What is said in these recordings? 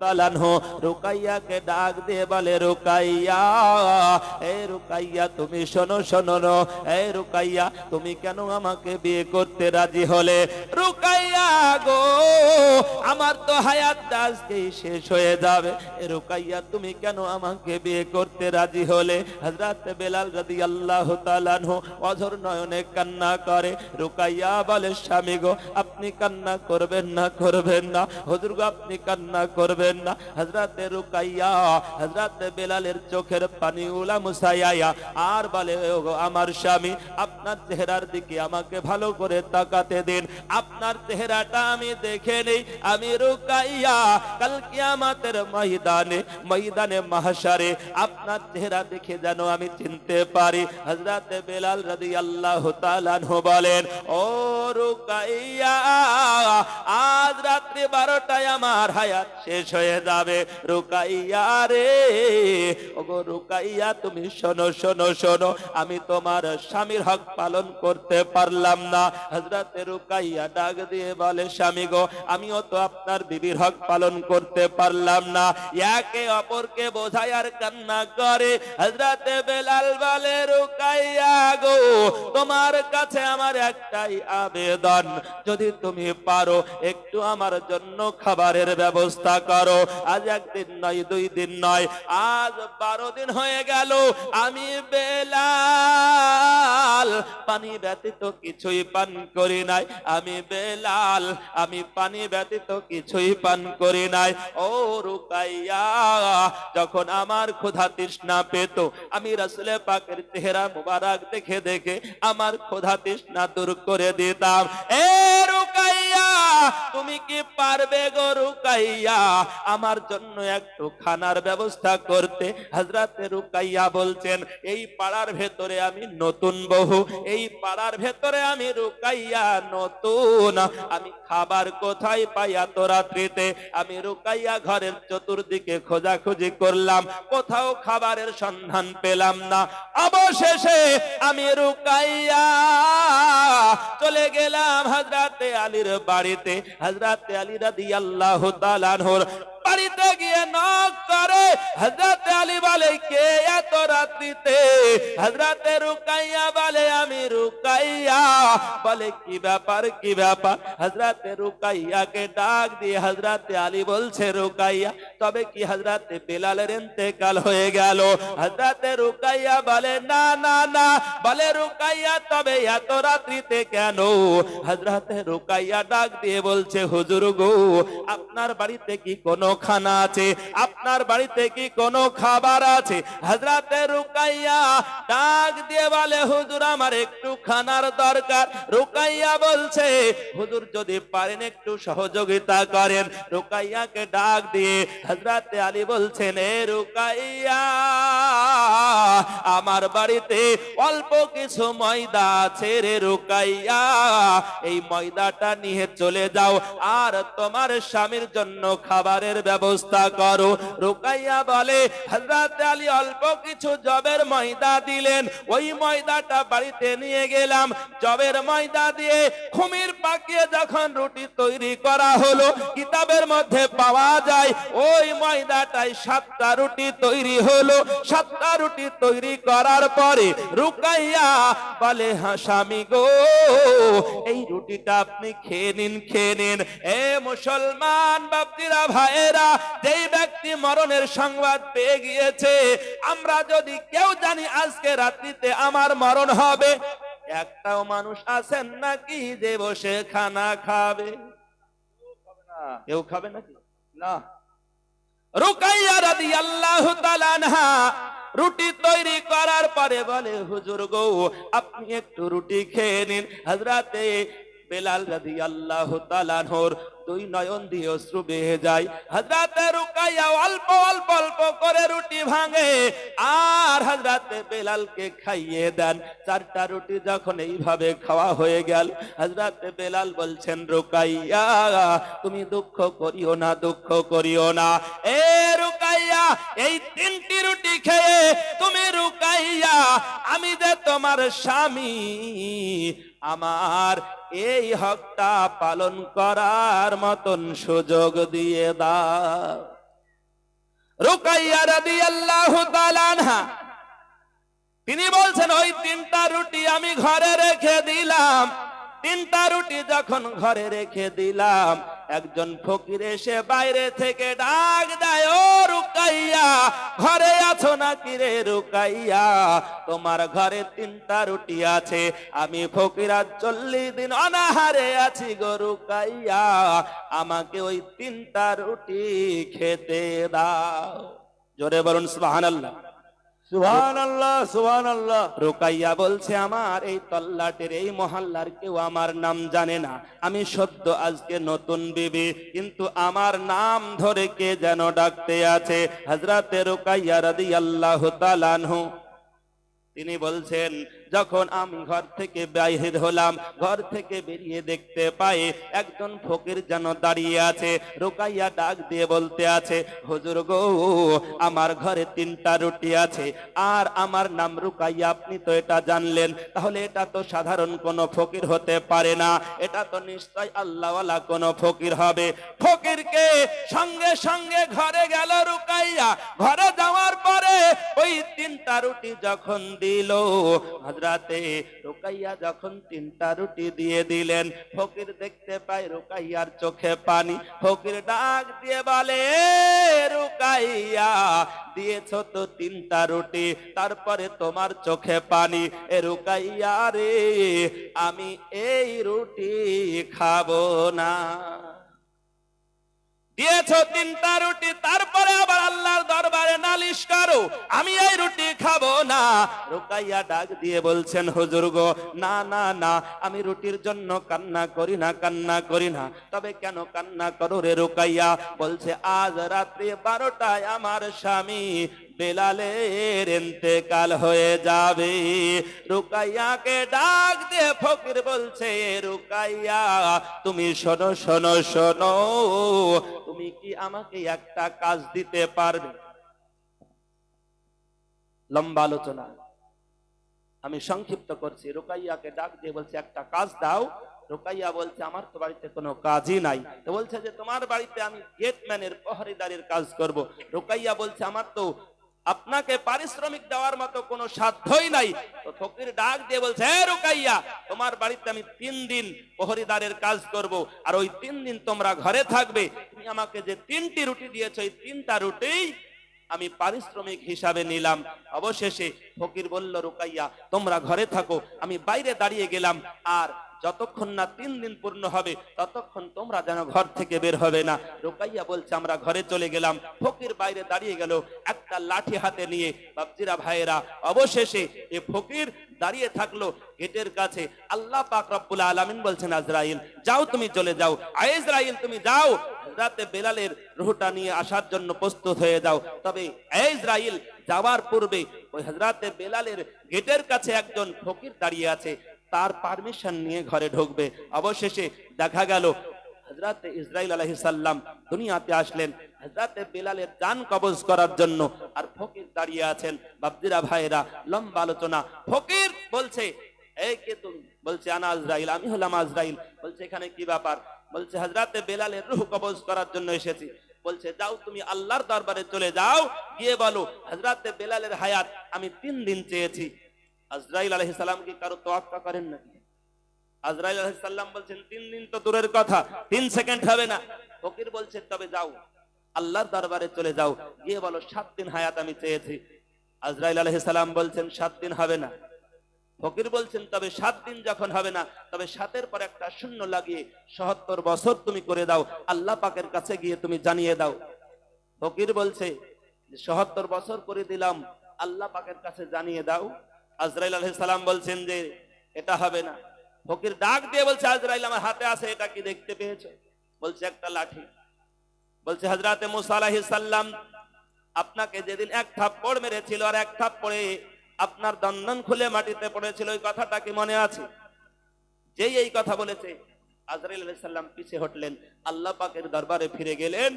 তালানহু, রুকাইয়াকে ডাক দিয়ে বলে, রুকাইয়া, এ রুকাইয়া, তুমি শোনো শোনো নো, এ রুকাইয়া, তুমি কেন আমাকে বিয়ে করতে রাজি হলে? রুকাইয়া গো, আমার তো হায়াত আজকেই শেষ হয়ে যাবে। রুকাইয়া, তুমি কেন আমাকে বিয়ে করতে রাজি হলে? হযরত বেলাল রাদিয়াল্লাহু তাআলা আনহু অঝর নয়নে কান্না করে। রুকাইয়া বলে, স্বামী গো, আপনি কান্না করবেন না করবেন না। হুজুর আপনি কান্না করবেন না, হযরতে রুকাইয়া, হযরতে বেলালের চোখের পানি উলা মুসাইয়া আর বলে আমার স্বামী, আপনার চেহারার দিকে আমাকে ভালো করে তাকাতে দিন। আপনার চেহারাটা আমি দেখে নেই। আমি রুকাইয়া, কাল কিয়ামতের ময়দানে ময়দানে মাহশারে, আপনার চেহারা দেখে যেন আমি চিনতে পারি। হযরতে বেলাল রাদিয়াল্লাহু তাআলা আনহু বলেন, ও রুকাইয়া, আজ রাত্রি বারোটায় আমার হায়াত শেষ হয়ে যাবে রুকাইয়া রে। ওগো রুকাইয়া, তুমি শোনো শোনো শোনো, আমি তোমার স্বামীর হক পালন করতে পারলাম না। হজরতে রুকাইয়া ডাক দিয়ে বলে, স্বামী গো, আমিও তো আপনার বিবির হক পালন করতে পারলাম না। একে অপরকে বোঝায় আর কান্না করে। হজরতে বেলাল বলে, রুকাইয়া গো, তোমার কাছে আমার একটাই আবেদন। যদি তুমি পারো, একটু আমার জন্য খাবারের ব্যবস্থা করো। আজ একদিন নয়, দুই দিন নয়, আজ বারো দিন হয়ে গেল। আমি বেলাল, পানি ব্যতীত কিছুই পান করি নাই। আমি বেলাল, আমি পানি ব্যতীত কিছুই পান করি নাই। ও রুকাইয়া, যখন আমার ক্ষুধা তৃষ্ণা পেত, আমি রাসুলে পাকের চেহারা মুবারক দেখে দেখে আমার ক্ষুধা তৃষ্ণা দূর করে দিতাম। এ তুমি কি পারবে গো রুকাইয়া? আমার জন্য একটু খানার ব্যবস্থা করতে। হাজরাতে রুকাইয়া বলছেন, এই পাড়ার ভেতরে আমি নতুন বহু। এই পাড়ার ভেতরে আমি রুকাইয়া নতুন। আমি খাবার কোথায় পাই এত রাত্রিতে? আমি রুকাইয়া ঘরের চতুর্দিকে খোঁজাখুঁজি করলাম। কোথাও খাবারের সন্ধান পেলাম না। অবশেষে আমি রুকাইয়া চলে গেলাম হাজরাতে আলীর বাড়িতে। হাজরাতে আলী রাদিয়াল্লাহু তাআলা আনহুর বাড়িতে গিয়ে নক করে হজরত আলী বলে, কে এত রাত্রিতে? হজরতে রুকাইয়া বলে, আমি রুকাইয়া। বলে, কি ব্যাপার কি ব্যাপার? হজরতে রুকাইয়াকে ডাক দিয়ে হজরতে আলী বলছে, রুকাইয়া, তবে কি হজরতে বেলালের ইন্তেকাল হয়ে গেল? হজরতে রুকাইয়া বলে, না না না। বলে, রুকাইয়া, তবে এত রাত্রিতে কেন? হজরতে রুকাইয়া ডাক দিয়ে বলছে, হুজুর গো, আপনার বাড়িতে কি কোনো খানা আছে? আপনার বাড়িতে কি কোনো খাবার আছে? রুকাইয়া ডাক দিয়ে বলে, হুজুর, আমার একটু খানার দরকার। রুকাইয়া বলছে, হুজুর, যদি পারেন একটু সহযোগিতা করেন। রুকাইয়াকে ডাক দিয়ে আলী বলছেন, এ রুকাইয়া, আমার বাড়িতে অল্প কিছু ময়দা আছে রে রুকাইয়া। এই ময়দাটা নিয়ে চলে যাও। আর তোমার স্বামীর জন্য খাবারের ব্যবস্থা করো। রুকাইয়া বলে, হযরত আলী অল্প কিছু জবের ময়দা দিলেন। ওই ময়দাটা বাড়িতে নিয়ে গেলাম। জবের ময়দা দিয়ে খুমির পাকিয়ে যখন রুটি তৈরি করা হলো, কিতাবের মধ্যে পাওয়া যায়, ওই ময়দাটাই সাতটা রুটি তৈরি হলো। সাতটা রুটি তৈরি করার পরে রুকাইয়া বলে হ্যাঁ স্বামী গো, এই রুটিটা আপনি খেয়ে নিন খেয়ে নিন। এ মুসলমান বাপদিরা ভাইয়েরা যেই ব্যক্তি মরণের সংবাদ পেয়ে গিয়েছে আমরা যদি কেউ জানি আজকে রাত্রিতে আমার মরণ হবে একটাও মানুষ আছেন নাকি যে বসে খানা খাবে? কেউ খাবে নাকি? না। রুকাইয়া রুটি তৈরি করার পরে বলে হুজুর গো আপনি একটু রুটি খেয়ে নিন। হযরতে বেলাল রাদিয়াল্লাহু আল্লাহ আনহুর দুই নয়ন দিয়ে অশ্রু বেহে যায় হযরতে রুকাইয়া অল্প অল্প অল্প করে রুটি ভাঙে, আর হযরতে বেলালকে খাইয়ে দেন। চারটা রুটি যখন এইভাবে খাওয়া হয়ে গেল, হযরতে বেলাল বলছেন, রুকাইয়া, তুমি দুঃখ করিও না, দুঃখ করিও না। এ রুকাইয়া, এই তিনটি রুটি খেয়ে তুমি রুকাইয়া, আমি যে তোমার স্বামী, আমার এই হকটা পালন করার মতন সুযোগ দিয়ে দাও। রুকাইয়া আল্লাহ তিনি বলছেন, ওই তিনটা রুটি আমি ঘরে রেখে দিলাম। তিনটা রুটি যখন ঘরে রেখে দিলাম, একজন ফকির এসে বাইরে থেকে ডাক দেয়, ও রুকাইয়া, ঘরে আছো নাকি রে রুকাইয়া? তোমার ঘরে তিনটা রুটি আছে, আমি ফকির চল্লিশ দিন অনাহারে আছি গো রুকাইয়া, আমাকে ওই তিনটা রুটি খেতে দাও। জোরে বলুন, সুবহানাল্লাহ। সুহান আল্লাহ সুহান রোকাইয়া বলছে, আমার এই তল্লাটের, এই মহল্লার কেউ আমার নাম জানে না। আমি সদ্য আজকে নতুন বিবি, কিন্তু আমার নাম ধরে কে যেন ডাকতে আছে? হজরতে রোকাইয়া রাদি আল্লাহ তালানহু তিনি বলছেন যখন আমি ঘর থেকে বাহির হলাম, ঘর থেকে বেরিয়ে দেখতে পাই একজন ফকির যেন দাঁড়িয়ে আছে, রোকাইয়া ডাক দিয়ে বলতে আছে, হুজুর গো, আমার ঘরে তিনটা রুটি আছে, আর আমার নাম রুকাইয়া, আপনি তো এটা জানলেন, তাহলে এটা তো সাধারণ কোনো ফকির হতে পারে না, এটা তো নিশ্চয় আল্লাহওয়ালা কোনো ফকির হবে। ফকিরকে সঙ্গে সঙ্গে ঘরে গেল রুকাইয়া, ঘরে যাওয়ার পরে ওই তিনটা রুটি যখন দিল হাজরাতে রুকাইয়া যখন তিনটা রুটি দিয়ে দিলেন, ফকির দেখতে পায় রোকাইয়ার চোখে পানি। ফকির ডাক দিয়ে বলে, "এ রুকাইয়া, দিয়েছ তো তিনটা রুটি, তারপরে তোমার চোখে পানি। এ রুকাইয়া রে, আমি এই রুটি খাব না। দিয়েছ তিনটা রুটি, তারপরে আবার আল্লাহর দরবারে নালিশ করো, আমি এই রুটি খাব না। রুকাইয়া ডাক দিয়ে বলছেন, হুজুর গো, না না না, আমি রুটির জন্য কান্না করি না, কান্না করি না। তবে কেন কান্না করো রে রুকাইয়া? বলছে, আজ রাত্রি বারোটায় আমার স্বামী বেলালের ইন্তেকাল হয়ে যাবে। রুকাইয়াকে ডাক দিয়ে ফকির বলছে রুকাইয়া, তুমি শোনো শোনো শোনো তুমি কি আমাকে একটা কাজ দিতে পারবে? লম্বা আলোচনা। আমি সংক্ষিপ্ত করছি। রোকাইয়াকে ডাক দিয়ে বলছে, একটা কাজ দাও। রোকাইয়া বলছে, আমার তো বাড়িতে কোনো কাজই নাই। বলছে যে, তোমার বাড়িতে আমি গেটম্যানের প্রহরিদারের কাজ করব। রোকাইয়া বলছে, আমার তো আপনাকে পারিশ্রমিক দেওয়ার মতো কোনো সাধ্যই নাই। তো ফকির ডাক দিয়ে বলছে হ্যাঁ রুকাইয়া, তোমার বাড়িতে আমি তিন দিন প্রহরীদারের কাজ করব, আর ওই তিন দিন তোমরা ঘরে থাকবে। তুমি আমাকে যে তিনটি রুটি দিয়েছ, এই তিনটা রুটি আমি পারিশ্রমিক হিসাবে নিলাম। অবশেষে ফকির বলল, রুকাইয়া, তোমরা ঘরে থাকো, আমি বাইরে দাঁড়িয়ে গেলাম, আর যতক্ষণ না তিন দিন পূর্ণ হবে, ততক্ষণ তোমরা যেন ঘর থেকে বের হবে না। রুকাইয়া বলছে, আমরা ঘরে চলে গেলাম। ফকির বাইরে দাঁড়িয়ে গেল একটা লাঠি হাতে নিয়ে বাপজিরা ভাইয়েরা অবশেষে এ ফকির দাঁড়িয়ে থাকল গেটের কাছে। আল্লাহ পাক রব্বুল আলামিন বলছেন, আজরাইল, যাও তুমি চলে যাও। আইজরাইল তুমি যাও। রাতে বেলালের রুহটা নিয়ে আসার জন্য প্রস্তুত হয়ে যাও। তবে ইসরাইল, যাওয়ার পূর্বে ওই হজরাতে বেলালের গেটের কাছে একজন ফকির দাঁড়িয়ে আছে। তার পারমিশন নিয়ে ঘরে ঢুকবে। অবশেষে দেখা গেল হজরত ইসরাইল আলহিসাল্লাম দুনিয়াতে আসলেন। হজরতে বেলালের জান কবজ করার জন্য আর ফকির দাঁড়িয়ে আছেন। বাবজিরা ভাইরা লম্বা আলোচনা। ফকির বলছে, এই কে তুমি? বলছে, আনা আজরাইল, আমি হলাম আজরাইল। বলছে, এখানে কি ব্যাপার? বলছে হজরতে বেলালের রুহ কবজ করার জন্য এসেছি। বলছে, যাও তুমি আল্লাহর দরবারে চলে যাও, গিয়ে বলো হজরতে বেলালের হায়াত আমি তিন দিন চেয়েছি। আজরাইল আলহ কি কারও তোয়াক্কা করেন নাকি? আজরাইল আলহ সাল্লাম বলছেন, তিন দিন তো দূরের কথা, তিন সেকেন্ড হবে না। ফকির বলছে, তবে যাও। আল্লাহর দরবারে চলে যাও। গিয়ে বলো, সাত দিন হায়াত আমি চেয়েছি। আজরাইল আলহ সালাম বলছেন, সাত দিন হবে না। ফকির বলছেন, তবে সাত দিন যখন হবে না, তবে সাতের পর একটা শূন্য লাগিয়ে সহত্তর বছর তুমি করে দাও। আল্লাহ পাকের কাছে গিয়ে তুমি জানিয়ে দাও। ফকির বলছে সহত্তর বছর করে দিলাম, আল্লাহ পাকের কাছে জানিয়ে দাও। আজরাইল আলহ সালাম বলছেন যে, এটা হবে না। ফকির ডাক দিয়ে বলছে, আজরাইল, আমার হাতে আছে, এটা কি দেখতে পেয়েছ? বলছে, একটা লাঠি। বলছে হজরতে মুসা আপনাকে যেদিন এক থাপ্পড় মেরেছিল আর এক থাপ্পড়ে আপনার দন্দন খুলে মাটিতে পড়েছিল, ওই কথাটা কি মনে আছে? যেই এই কথা বলেছে, আজরাইল আলাইহিস পিছে হটলেন, আল্লাহ দরবারে ফিরে গেলেন।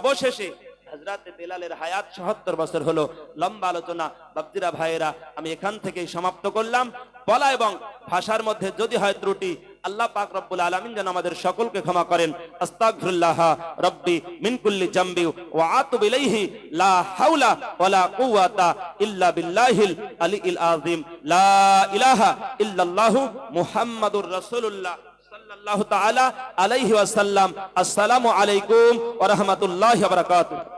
অবশেষে হজরতে বেলালের হায়াত সত্তর বছর হলো। লম্বা আলোচনা বাপজিরা ভাইয়েরা, আমি এখান থেকেই সমাপ্ত করলাম। বলা এবং ভাষার মধ্যে যদি হয় ত্রুটি আল্লাহ পাক রব্বুল আলামিন যেন আমাদের সকলকে ক্ষমা করেন। আস্তাগফিরুল্লাহ, রব্বি মিন কুল্লি জামবি ওয়া আতুবু ইলাইহি, লা ইল্লা বিল্লাহিল আলিয়্যিল আযীম। লা ইলাহা ইল্লাল্লাহু মুহাম্মাদুর রাসূলুল্লাহ সাল্লাল্লাহু তাআলা আলাইহি ওয়াসাল্লাম। আসসালামু আলাইকুম ওয়া রাহমাতুল্লাহি ওয়া বারাকাতুহু।